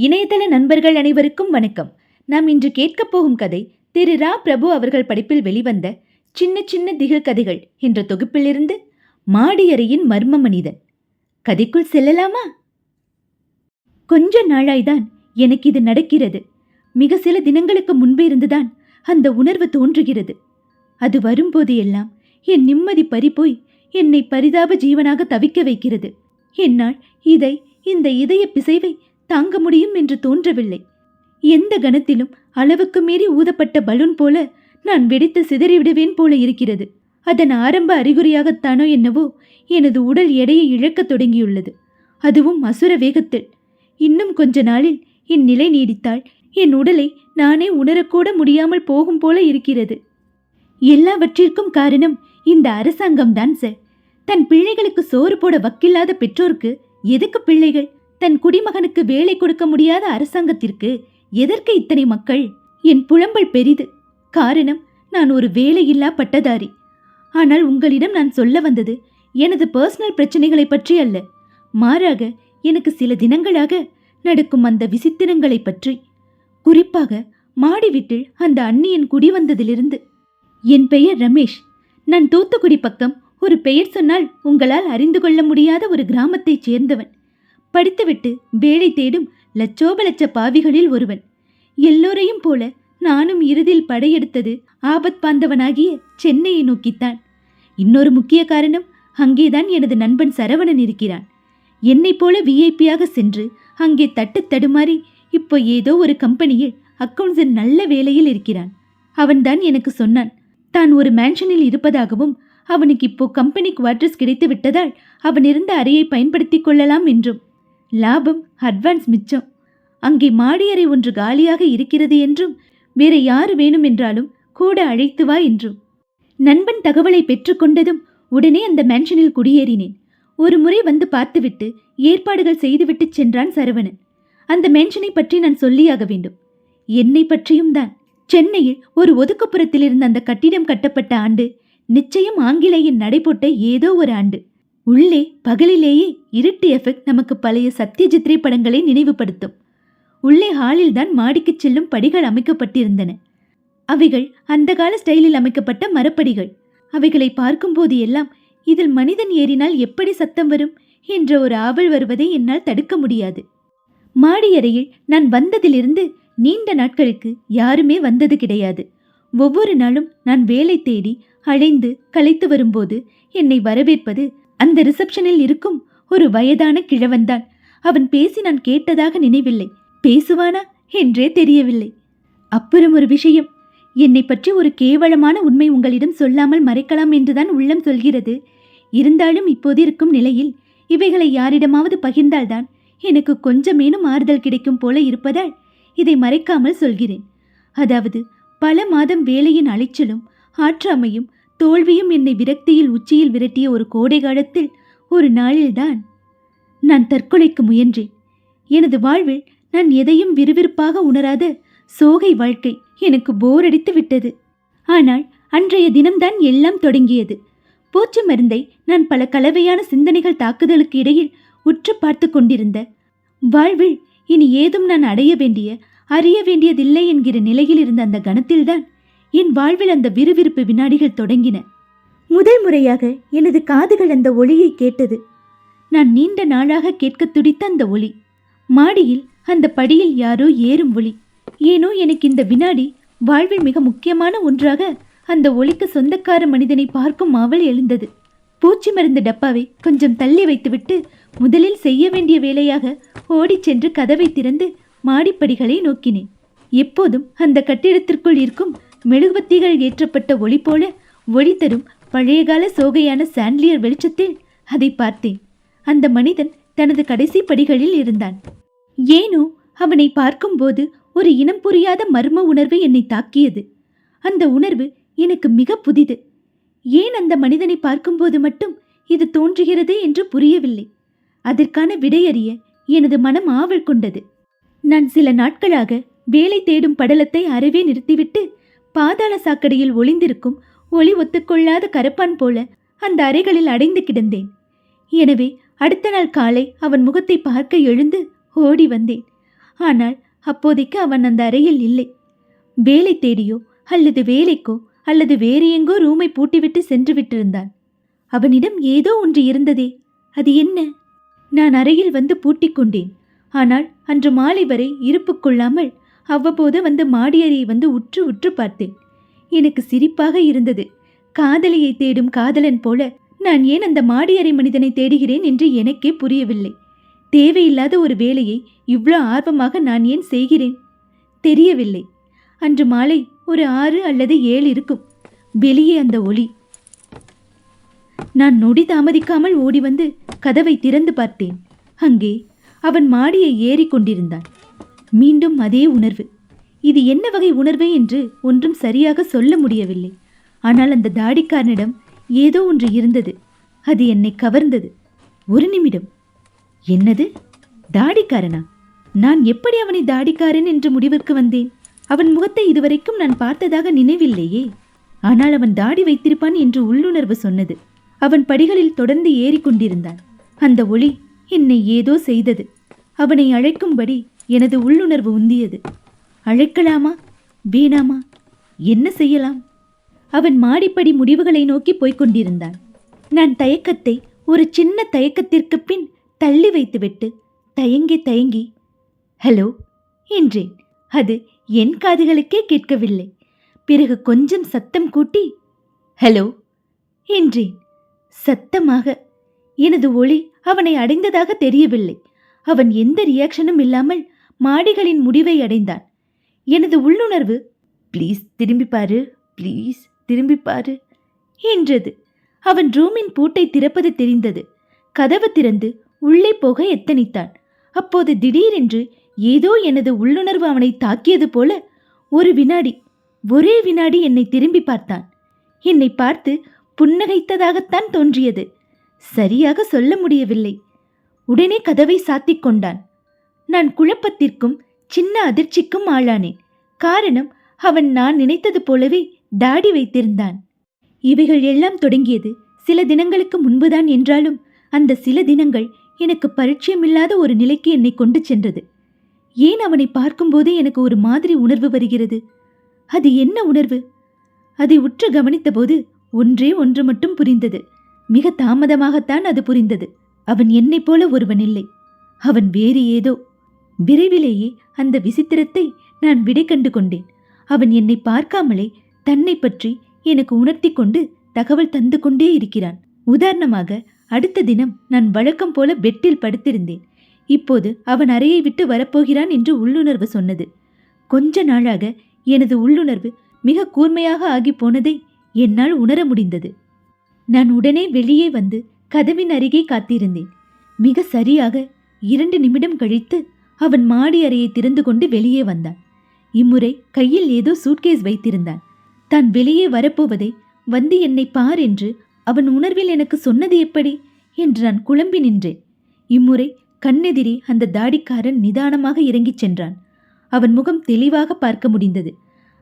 இணையதள நண்பர்கள் அனைவருக்கும் வணக்கம். நாம் இன்று கேட்கப் போகும் கதை திரு. ரா. பிரபு அவர்கள் படிப்பில் வெளிவந்த சின்ன சின்ன திகில் கதைகள் என்ற தொகுப்பிலிருந்து மாடியறையின் மர்ம மனிதன். கதைக்குள் செல்லலாமா? கொஞ்ச நாளாய்தான் எனக்கு இது நடக்கிறது. மிக சில தினங்களுக்கு முன்பே இருந்துதான் அந்த உணர்வு தோன்றுகிறது. அது வரும்போது எல்லாம் என் நிம்மதி பறிபோய் என்னை பரிதாப ஜீவனாக தவிக்க வைக்கிறது. என்னால் இதை இந்த இதய பிசைவை தாங்க முடியும் என்று தோன்றவில்லை. எந்த கணத்திலும் அளவுக்கு மீறி ஊதப்பட்ட பலூன் போல நான் வெடித்து சிதறிவிடுவேன் போல இருக்கிறது. அதன் ஆரம்ப அறிகுறியாகத்தானோ என்னவோ எனது உடல் எடையை இழக்கத் தொடங்கியுள்ளது. அதுவும் அசுர வேகத்தில். இன்னும் கொஞ்ச நாளில் இந்நிலை நீடித்தால் என் உடலை நானே உணரக்கூட முடியாமல் போகும் போல இருக்கிறது. எல்லாவற்றிற்கும் காரணம் இந்த அரசாங்கம்தான் சார். தன் பிள்ளைகளுக்கு சோறு போட வக்கில்லாத பெற்றோருக்கு எதுக்கு பிள்ளைகள்? தன் குடிமகனுக்கு வேலை கொடுக்க முடியாத அரசாங்கத்திற்கு எதற்கு இத்தனை மக்கள்? என் புலம்பல் பெரிது. காரணம் நான் ஒரு வேலையில்லா பட்டதாரி. ஆனால் உங்களிடம் நான் சொல்ல வந்தது எனது பர்சனல் பிரச்சனைகளை பற்றி அல்ல. மாறாக எனக்கு சில தினங்களாக நடக்கும் அந்த விசித்திரங்களை பற்றி. குறிப்பாக மாடி வீட்டில் அந்த அண்ணியின் குடி வந்ததிலிருந்து. என் பெயர் ரமேஷ். நான் தூத்துக்குடி பக்கம் ஒரு பெயர் சொன்னால் உங்களால் அறிந்து கொள்ள முடியாத ஒரு கிராமத்தைச் சேர்ந்தவன். படித்துவிட்டு வேலை தேடும் லட்சோப லட்ச பாவிகளில் ஒருவன். எல்லோரையும் போல நானும் இறுதியில் படையெடுத்தது ஆபத் பாந்தவனாகிய சென்னையை நோக்கித்தான். இன்னொரு முக்கிய காரணம் அங்கேதான் எனது நண்பன் சரவணன் இருக்கிறான். என்னைப் போல விஐபியாக சென்று அங்கே தட்டு தடுமாறி இப்போ ஏதோ ஒரு கம்பெனியில் அக்கவுண்ட்ஸின் நல்ல வேலையில் இருக்கிறான். அவன்தான் எனக்கு சொன்னான் தான் ஒரு மேன்ஷனில் இருப்பதாகவும் அவனுக்கு இப்போ கம்பெனி குவார்டர்ஸ் கிடைத்து விட்டதால் அவன் இருந்த அறையை பயன்படுத்திக் கொள்ளலாம் என்றும். லாபம் அட்வான்ஸ் மிச்சம். அங்கே மாடியறை ஒன்று காலியாக இருக்கிறது என்றும் வேற யாரு வேணும் என்றாலும் கூட அழைத்து வா என்றும். நண்பன் தகவலை பெற்றுக்கொண்டதும் உடனே அந்த மேன்ஷனில் குடியேறினேன். ஒரு முறை வந்து பார்த்துவிட்டு ஏற்பாடுகள் செய்துவிட்டு சென்றான் சரவணன். அந்த மேன்ஷனை பற்றி நான் சொல்லியாக வேண்டும். என்னை பற்றியும் தான். சென்னையில் ஒரு ஒதுக்குப்புறத்தில் இருந்த அந்த கட்டிடம் கட்டப்பட்ட ஆண்டு நிச்சயம் ஆங்கிலேயின் நடைபோட்ட ஏதோ ஒரு ஆண்டு. உள்ளே பகலிலேயே இருட்டு எஃபெக்ட் நமக்கு பழைய சத்யஜித் படங்களை நினைவுபடுத்தும். உள்ளே ஹாலில் தான் மாடிக்குச் செல்லும் படிகள் அமைக்கப்பட்டிருந்தன. அவைகள் அந்த கால ஸ்டைலில் அமைக்கப்பட்ட மரப்படிகள். அவைகளை பார்க்கும்போது எல்லாம் இதில் மனிதன் ஏறினால் எப்படி சத்தம் வரும்? என்ற ஒரு ஆவல் வருவதை என்னால் தடுக்க முடியாது. மாடியறையில் நான் வந்ததிலிருந்து நீண்ட நாட்களுக்கு யாருமே வந்தது கிடையாது. ஒவ்வொரு நாளும் நான் வேலை தேடி அழைந்து களைத்து வரும்போது என்னை வரவேற்பது அந்த ரிசப்ஷனில் இருக்கும் ஒரு வயதான கிழவன்தான். அவன் பேசி நான் கேட்டதாக நினைவில்லை. பேசுவானா என்றே தெரியவில்லை. அப்புறம் ஒரு விஷயம். என்னை பற்றி ஒரு கேவலமான உண்மை உங்களிடம் சொல்லாமல் மறைக்கலாம் என்றுதான் உள்ளம் சொல்கிறது. இருந்தாலும் இப்போது இருக்கும் நிலையில் இவைகளை யாரிடமாவது பகிர்ந்தால்தான் எனக்கு கொஞ்சமேனும் ஆறுதல் கிடைக்கும் போல இருப்பதால் இதை மறைக்காமல் சொல்கிறேன். அதாவது பல மாதம் வேலையின் அலைச்சலும் ஆற்றாமையும் தோல்வியும் என்னை விரக்தியில் உச்சியில் விரட்டிய ஒரு கோடை காலத்தில் ஒரு நாளில்தான் நான் தற்கொலைக்கு முயன்றேன். எனது வாழ்வில் நான் எதையும் விறுவிறுப்பாக உணராத சோகை வாழ்க்கை எனக்கு போர் அடித்து விட்டது. ஆனால் அன்றைய தினம்தான் எல்லாம் தொடங்கியது. பூச்சி மருந்தை நான் பல கலவையான சிந்தனைகள் தாக்குதலுக்கு இடையில் உற்று பார்த்து கொண்டிருந்த வாழ்வில் இனி ஏதும் நான் அடைய வேண்டிய அறிய வேண்டியதில்லை என்கிற நிலையில் இருந்த அந்த கணத்தில்தான் என் வாழ்வில் அந்த விறுவிறுப்பு வினாடிகள் தொடங்கின. முதல் முறையாக எனது காதுகள் அந்த ஒளியை கேட்டது. நான் நீண்ட நாளாக கேட்க துடித்த அந்த ஒளி மாடியில் அந்த படியில் யாரோ ஏறும் ஒளி ஏனோ எனக்கு இந்த வினாடி வாழ்வில் மிக முக்கியமான ஒன்றாக அந்த ஒளிக்கு சொந்தக்கார மனிதனை பார்க்கும் ஆவல் எழுந்தது. பூச்சி மருந்து டப்பாவை கொஞ்சம் தள்ளி வைத்துவிட்டு முதலில் செய்ய வேண்டிய வேலையாக ஓடிச் சென்று கதவை திறந்து மாடிப்படிகளை நோக்கினேன். எப்போதும் அந்த கட்டிடத்திற்குள் இருக்கும் மெழுகுவத்திகள் ஏற்றப்பட்ட ஒளி போல ஒளி தரும் பழையகால சோகையான சாண்ட்லியர் வெளிச்சத்தில் அதை பார்த்தேன். அந்த மனிதன் தனது கடைசி படிகளில் இருந்தான். ஏனோ அவனை பார்க்கும்போது ஒரு இனம் புரியாத மர்ம உணர்வு என்னை தாக்கியது. அந்த உணர்வு எனக்கு மிக புதிது. ஏன் அந்த மனிதனை பார்க்கும்போது மட்டும் இது தோன்றுகிறது என்று புரியவில்லை. அதற்கான விடையறிய எனது மனம் ஆவல் கொண்டது. நான் சில நாட்களாக வேலை தேடும் படலத்தை அறவே நிறுத்திவிட்டு பாதாள சாக்கடையில் ஒளிந்திருக்கும் ஒளி ஒத்துக்கொள்ளாத கரப்பான் போல அந்த அறைகளில் அடைந்து கிடந்தேன். எனவே அடுத்த நாள் காலை அவன் முகத்தை பார்க்க எழுந்து ஓடி வந்தேன். ஆனால் அப்போதைக்கு அவன் அந்த அறையில் இல்லை. வேலை தேடியோ அல்லது வேலைக்கோ அல்லது வேறு எங்கோ ரூமை பூட்டிவிட்டு சென்று விட்டிருந்தான். அவனிடம் ஏதோ ஒன்று இருந்ததே. அது என்ன? நான் அறையில் வந்து பூட்டிக் கொண்டேன் ஆனால் அன்று மாலை வரை இருப்பு கொள்ளாமல் அவ்வப்போது வந்து மாடியறையை வந்து உற்று உற்று பார்த்தேன். எனக்கு சிரிப்பாக இருந்தது. காதலியை தேடும் காதலன் போல நான் ஏன் அந்த மாடியறை மனிதனை தேடுகிறேன் என்று எனக்கே புரியவில்லை. தேவையில்லாத ஒரு வேலையை இவ்வளோ ஆர்வமாக நான் ஏன் செய்கிறேன்? தெரியவில்லை. அன்று மாலை ஒரு ஆறு அல்லது ஏழு இருக்கும். வெளியே அந்த ஒளி. நான் நொடி தாமதிக்காமல் ஓடி வந்து கதவை திறந்து பார்த்தேன். அங்கே அவன் மாடியை ஏறிக்கொண்டிருந்தான் மீண்டும் அதே உணர்வு. இது என்ன வகை உணர்வு என்று ஒன்றும் சரியாக சொல்ல முடியவில்லை. ஆனால் அந்த தாடிக்காரனிடம் ஏதோ ஒன்று இருந்தது. அது என்னை கவர்ந்தது. ஒரு நிமிடம். என்னது? தாடிக்காரனா? நான் எப்படி அவனை தாடிக்காரன் என்று முடிவிற்கு வந்தேன்? அவன் முகத்தை இதுவரைக்கும் நான் பார்த்ததாக நினைவில்லையே. ஆனால் அவன் தாடி வைத்திருப்பான் என்று உள்ளுணர்வு சொன்னது. அவன் படிகளில் தொடர்ந்து ஏறிக்கொண்டிருந்தான். அந்த ஒளி என்னை ஏதோ செய்தது. அவனை அழைக்கும்படி எனது உள்ளுணர்வு உந்தியது. அழைக்கலாமா? வேணாமா? என்ன செய்யலாம்? அவன் மாடிப்படி முடிவுகளை நோக்கி போய்க் கொண்டிருந்தான். நான் தயக்கத்தை ஒரு சின்ன தயக்கத்திற்கு பின் தள்ளி வைத்துவிட்டு தயங்கி தயங்கி ஹலோ என்றேன். அது என் காதுகளுக்கே கேட்கவில்லை. பிறகு கொஞ்சம் சத்தம் கூட்டி ஹலோ என்றேன். சத்தமாக எனது ஒளி அவனை அடைந்ததாக தெரியவில்லை. அவன் எந்த ரியாக்ஷனும் இல்லாமல் மாடிகளின் முடிவை அடைந்தான். எனது உள்ளுணர்வு ப்ளீஸ் திரும்பிப்பாரு ப்ளீஸ் திரும்பிப்பாரு என்றது. அவன் ரூமின் பூட்டை திறப்பது தெரிந்தது. கதவு திறந்து உள்ளே போக எத்தனித்தான். அப்போது திடீரென்று ஏதோ எனது உள்ளுணர்வு அவனை தாக்கியது போல ஒரு வினாடி ஒரே வினாடி என்னை திரும்பி பார்த்தான். என்னை பார்த்து புன்னகைத்ததாகத்தான் தோன்றியது. சரியாக சொல்ல முடியவில்லை. உடனே கதவை சாத்திக் கொண்டான். நான் குழப்பத்திற்கும் சின்ன அதிர்ச்சிக்கும் ஆளானேன் காரணம் அவன் நான் நினைத்தது போலவே தாடி வைத்திருந்தான். இவைகள் எல்லாம் தொடங்கியது சில தினங்களுக்கு முன்புதான் என்றாலும் அந்த சில தினங்கள் எனக்கு பரிச்சயமில்லாத ஒரு நிலைக்கு என்னை கொண்டு சென்றது. ஏன் அவனை பார்க்கும்போதே எனக்கு ஒரு மாதிரி உணர்வு வருகிறது? அது என்ன உணர்வு? அதை உற்று கவனித்தபோது ஒன்றே ஒன்று மட்டும் புரிந்தது. மிக தாமதமாகத்தான் அது புரிந்தது. அவன் என்னைப் போல ஒருவன் இல்லை. அவன் வேறு ஏதோ விரைவிலேயே அந்த விசித்திரத்தை நான் விடை கண்டு கொண்டேன். அவன் என்னை பார்க்காமலே தன்னை பற்றி எனக்கு உணர்த்தி கொண்டு தகவல் தந்து கொண்டே இருக்கிறான். உதாரணமாக அடுத்த தினம் நான் வழக்கம் போல பெட்டில் படுத்திருந்தேன். இப்போது அவன் அறையை விட்டு வரப்போகிறான் என்று உள்ளுணர்வு சொன்னது. கொஞ்ச நாளாக எனது உள்ளுணர்வு மிக கூர்மையாக ஆகி போனதை என்னால் உணர முடிந்தது. நான் உடனே வெளியே வந்து கதவின் அருகே காத்திருந்தேன். மிக சரியாக இரண்டு நிமிடம் கழித்து அவன் மாடி அறையை திறந்து கொண்டு வெளியே வந்தான். இம்முறை கையில் ஏதோ சூட்கேஸ் வைத்திருந்தான். தான் வெளியே வரப்போவதை வந்து என்னை பார் என்று அவன் உணர்வில் எனக்கு சொன்னது எப்படி என்று நான் குழம்பி நின்றேன். இம்முறை கண்ணெதிரே அந்த தாடிக்காரன் நிதானமாக இறங்கிச் சென்றான். அவன் முகம் தெளிவாக பார்க்க முடிந்தது.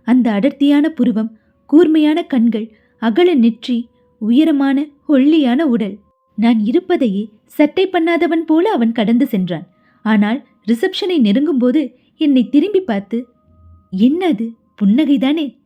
அந்த அடர்த்தியான புருவம் கூர்மையான கண்கள் அகல நெற்றி உயரமான ஒல்லியான உடல். நான் இருப்பதையே சட்டை பண்ணாதவன் போல அவன் கடந்து சென்றான். ஆனால் ரிசப்ஷனை நெருங்கும்போது என்னை திரும்பி பார்த்து என்ன அது புன்னகைதானே?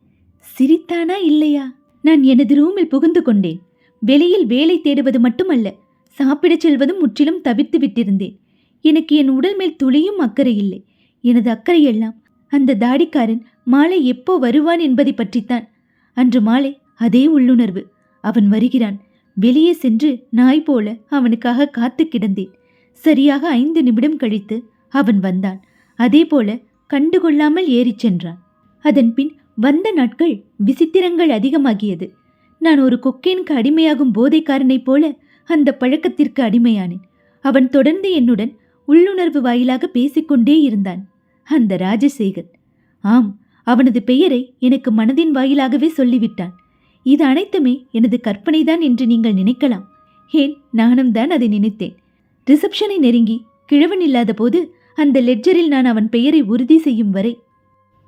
சிரித்தானா இல்லையா? நான் எனது ரூமில் புகுந்து கொண்டேன். வெளியில் வேலை தேடுவது மட்டுமல்ல சாப்பிடச் செல்வதும் முற்றிலும் தவிர்த்து விட்டிருந்தேன். எனக்கு என் உடல் மேல் துளியும் அக்கறை இல்லை. எனது அக்கறையெல்லாம் அந்த தாடிக்காரன் மாலை எப்போ வருவான் என்பதை பற்றித்தான். அன்று மாலை அதே உள்ளுணர்வு. அவன் வருகிறான். வெளியே சென்று நாய் போல அவனுக்காக காத்து கிடந்தேன். சரியாக ஐந்து நிமிடம் கழித்து அவன் வந்தான். அதேபோல கண்டுகொள்ளாமல் ஏறிச் சென்றான். அதன்பின் வந்த நாட்கள் விசித்திரங்கள் அதிகமாகியது. நான் ஒரு கொக்கேனுக்கு அடிமையாகும் போதைக்காரனைப் போல அந்த பழக்கத்திற்கு அடிமையானேன். அவன் தொடர்ந்து என்னுடன் உள்ளுணர்வு வாயிலாக பேசிக்கொண்டே இருந்தான். அந்த ராஜசேகர். ஆம் அவனது பெயரை எனக்கு மனதின் வாயிலாகவே சொல்லிவிட்டான். இது அனைத்துமே எனது கற்பனைதான் என்று நீங்கள் நினைக்கலாம். ஏன் நானும் தான் அதை நினைத்தேன். ரிசப்ஷனை நெருங்கி கிழவன் இல்லாத போது அந்த லெட்ஜரில் நான் அவன் பெயரை உறுதி செய்யும் வரை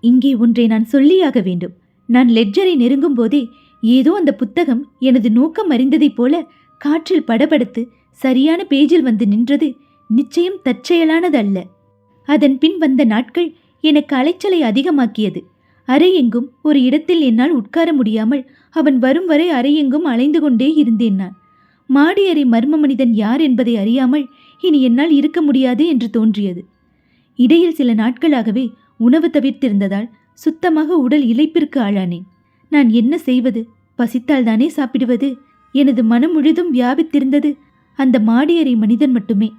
இங்கே ஒன்றை நான் சொல்லியாக வேண்டும். நான் லெட்ஜரை நெருங்கும் போதே ஏதோ அந்த புத்தகம் எனது நோக்கம் அறிந்ததைப் போல காற்றில் படபடுத்து சரியான பேஜில் வந்து நின்றது நிச்சயம் தற்செயலானது அல்ல. அதன் பின் வந்த நாட்கள் எனக்கு அலைச்சலை அதிகமாக்கியது. அறையெங்கும் ஒரு இடத்தில் என்னால் உட்கார முடியாமல் அவன் வரும் வரை அறையெங்கும் அலைந்து கொண்டே இருந்தேன் நான். மாடியறை மர்ம மனிதன் யார் என்பதை அறியாமல் இனி என்னால் இருக்க முடியாது என்று தோன்றியது. இடையில் சில நாட்களாகவே உணவு தவிர்த்திருந்ததால் சுத்தமாக உடல் இழைப்பிற்கு ஆளானேன். நான் என்ன செய்வது? பசித்தால் தானே சாப்பிடுவது? எனது மனம் முழுதும் வியாபித்திருந்தது அந்த மாடியறை மனிதன் மட்டுமே.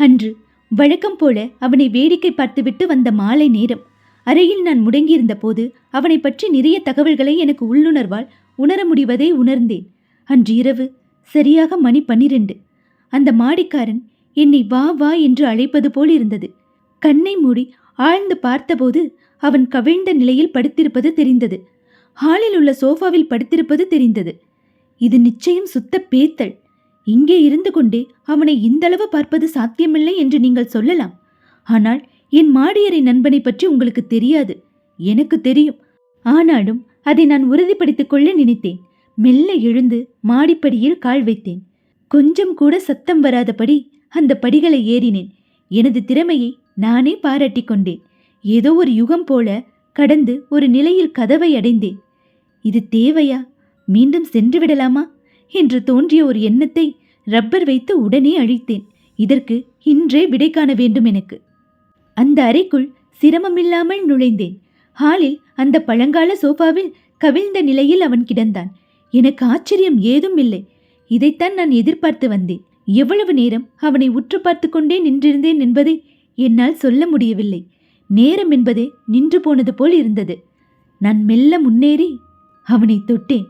அன்று வழக்கம் போல அவனை வேடிக்கை பார்த்துவிட்டு வந்த மாலை நேரம். அறையில் நான் முடங்கியிருந்த போது அவனை பற்றி நிறைய தகவல்களை எனக்கு உள்ளுணர்வால் உணர முடிவதை உணர்ந்தேன். அன்று இரவு சரியாக மணி பன்னிரண்டு. அந்த மாடிக்காரன் என்னை வா வா என்று அழைப்பது போல் இருந்தது. கண்ணை மூடி ஆழ்ந்து பார்த்தபோது அவன் கவிழ்ந்த நிலையில் படுத்திருப்பது தெரிந்தது. ஹாலில் உள்ள சோஃபாவில் படுத்திருப்பது தெரிந்தது. இது நிச்சயம் சுத்த பேத்தல். இங்கே இருந்து கொண்டே அவனை இந்தளவு பார்ப்பது சாத்தியமில்லை என்று நீங்கள் சொல்லலாம். ஆனால் என் மாடியறை நண்பனை பற்றி உங்களுக்கு தெரியாது. எனக்கு தெரியும். ஆனாலும் அதை நான் உறுதிப்படுத்திக் கொள்ள நினைத்தேன். மெல்ல எழுந்து மாடிப்படியில் கால் வைத்தேன். கொஞ்சம் கூட சத்தம் வராதபடி அந்த படிகளை ஏறினேன். எனது திறமையை நானே பாராட்டி கொண்டேன். ஏதோ ஒரு யுகம் போல கடந்து ஒரு நிலையில் கதவை அடைந்தேன். இது தேவையா? மீண்டும் சென்று விடலாமா? என்று தோன்றிய ஒரு எண்ணத்தை ரப்பர் வைத்து உடனே அழித்தேன். இதற்கு இன்றே விடை காண வேண்டும் எனக்கு. அந்த அறைக்குள் சிரமமில்லாமல் நுழைந்தேன். ஹாலில் அந்த பழங்கால சோஃபாவில் கவிழ்ந்த நிலையில் அவன் கிடந்தான். எனக்கு ஆச்சரியம் ஏதும் இல்லை. இதைத்தான் நான் எதிர்பார்த்து வந்தேன். எவ்வளவு நேரம் அவனை உற்று பார்த்து கொண்டே நின்றிருந்தேன் என்பதை என்னால் சொல்ல முடியவில்லை. நேரம் என்பதே நின்று போனது போல் இருந்தது. நான் மெல்ல முன்னேறி அவனை தொட்டேன்.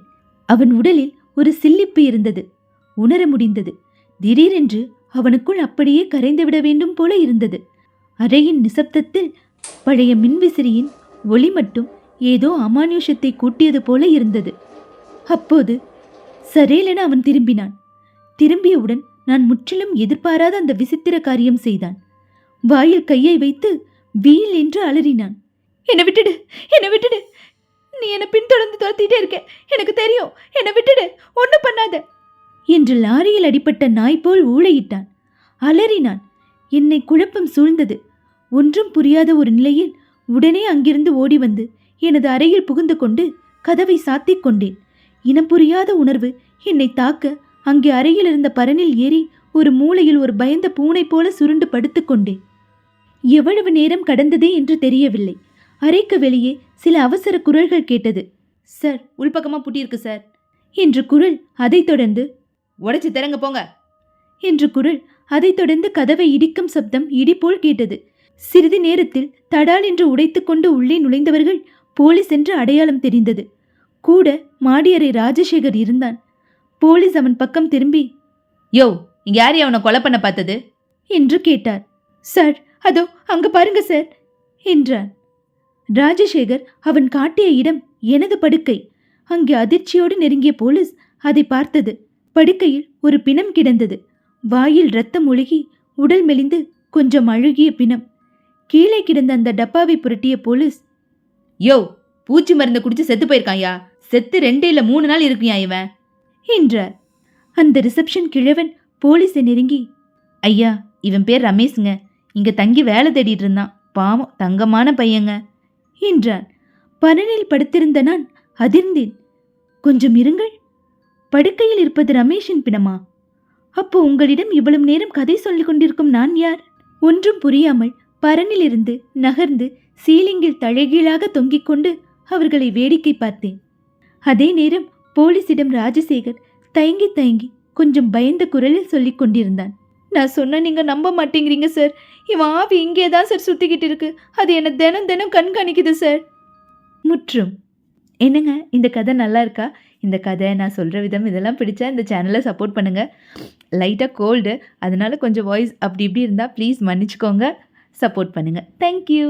அவன் உடலில் ஒரு சில்லிப்பு இருந்தது. உணர முடிந்தது. திடீரென்று அவனுக்குள் அப்படியே கரைந்துவிட வேண்டும் போல இருந்தது. அறையின் நிசப்தத்தில் பழைய மின்விசிறியின் ஒளி மட்டும் ஏதோ அமானுஷத்தை கூட்டியது போல இருந்தது. அப்போது சரேலென அவன் திரும்பினான். திரும்பியவுடன் நான் முற்றிலும் எதிர்பாராத அந்த விசித்திர காரியம் செய்தான். வாயில் கையை வைத்து வீல் என்று அலறினான். என்னை விட்டுடு என்னை விட்டுடு. நீ என்னை பின்தொடர்ந்து துரத்திட்டே இருக்க. எனக்கு தெரியும். என்னை விட்டுடு. ஒன்றும் பண்ணாத. என்று லாரியில் அடிபட்ட நாய் போல் ஊழையிட்டான் அலறினான். என்னை குழப்பம் சூழ்ந்தது. ஒன்றும் புரியாத ஒரு நிலையில் உடனே அங்கிருந்து ஓடி வந்து எனது அறையில் புகுந்து கொண்டு கதவை சாத்திக் கொண்டேன். இனம் புரியாத உணர்வு என்னை தாக்க அங்கே அறையில் இருந்த பரனில் ஏறி ஒரு மூலையில் ஒரு பயந்த பூனை போல சுருண்டு படுத்துக்கொண்டேன் எவ்வளவு நேரம் கடந்ததே என்று தெரியவில்லை. அறைக்கு வெளியே சில அவசர குரல்கள் கேட்டது. சார் உள்பக்கமாக பூட்டியிருக்கு சார். என்று குரல் அதைத் தொடர்ந்து உடைச்சு திறங்க போங்க. என்று குரல் அதைத் தொடர்ந்து கதவை இடிக்கும் சப்தம் இடி போல் கேட்டது. சிறிது நேரத்தில் தடால் என்று உடைத்துக்கொண்டு உள்ளே நுழைந்தவர்கள் போலீஸ் என்று அடையாளம் தெரிந்தது. கூட மாடியறை ராஜசேகர் இருந்தான். போலீஸ் அவன் பக்கம் திரும்பி யோ யார் அவனை கொலை பண்ண பார்த்தது? என்று கேட்டார். சார் அதோ அங்க பாருங்க சார் என்றான். ராஜசேகர் அவன் காட்டிய இடம் எனது படுக்கை. அங்கே அதிர்ச்சியோடு நெருங்கிய போலீஸ் அதை பார்த்தது. படுக்கையில் ஒரு பிணம் கிடந்தது. வாயில் ரத்தம் ஒழுகி உடல் மெலிந்து கொஞ்சம் அழுகிய பிணம். கீழே கிடந்த அந்த டப்பாவை புரட்டிய போலீஸ் யோ பூச்சி மருந்து குடிச்சு செத்து போயிருக்காயா செத்து ரெண்டு இல்லை மூணு நாள் இருக்கியா இவன்? என்றார். அந்த ரிசப்ஷன் கிழவன் போலீஸை நெருங்கி ஐயா இவன் பேர் ரமேஷ்ங்க. இங்க தங்கி வேலை தேடிட்டு இருந்தான். பாவம் தங்கமான பையங்க என்றான். பரனில் படுத்திருந்த நான் அதிர்ந்தேன். கொஞ்சம் இருங்கள். படுக்கையில் இருப்பது ரமேஷின் பிணமா? அப்போ உங்களிடம் இவ்வளவு நேரம் கதை சொல்லிக் கொண்டிருக்கும் நான் யார்? ஒன்றும் புரியாமல் பரனிலிருந்து நகர்ந்து சீலிங்கில் தலைகீழாக தொங்கிக் கொண்டு அவர்களை வேடிக்கை பார்த்தேன். அதே நேரம் போலீசிடம் ராஜசேகர் தயங்கி தயங்கி கொஞ்சம் பயந்த குரலில் சொல்லிக் கொண்டிருந்தான். நான் சொன்ன நீங்க நம்ப மாட்டேங்கிறீங்க சார். இவன் ஆவி இங்கே தான் சார் சுத்திக்கிட்டு இருக்கு. அது என்ன தினம் தினம் கண்காணிக்குது சார். முற்றும். என்னங்க? இந்த கதை நல்லா இருக்கா? இந்த கதை நான் சொல்கிற விதம் இதெல்லாம் பிடிச்சா இந்த சேனலை சப்போர்ட் பண்ணுங்கள் லைட்டாக கோல்டு அதனால கொஞ்சம் வாய்ஸ் அப்படி இப்படி இருந்தால் ப்ளீஸ் மன்னிச்சுக்கோங்க. சப்போர்ட் பண்ணுங்கள் தேங்க்யூ.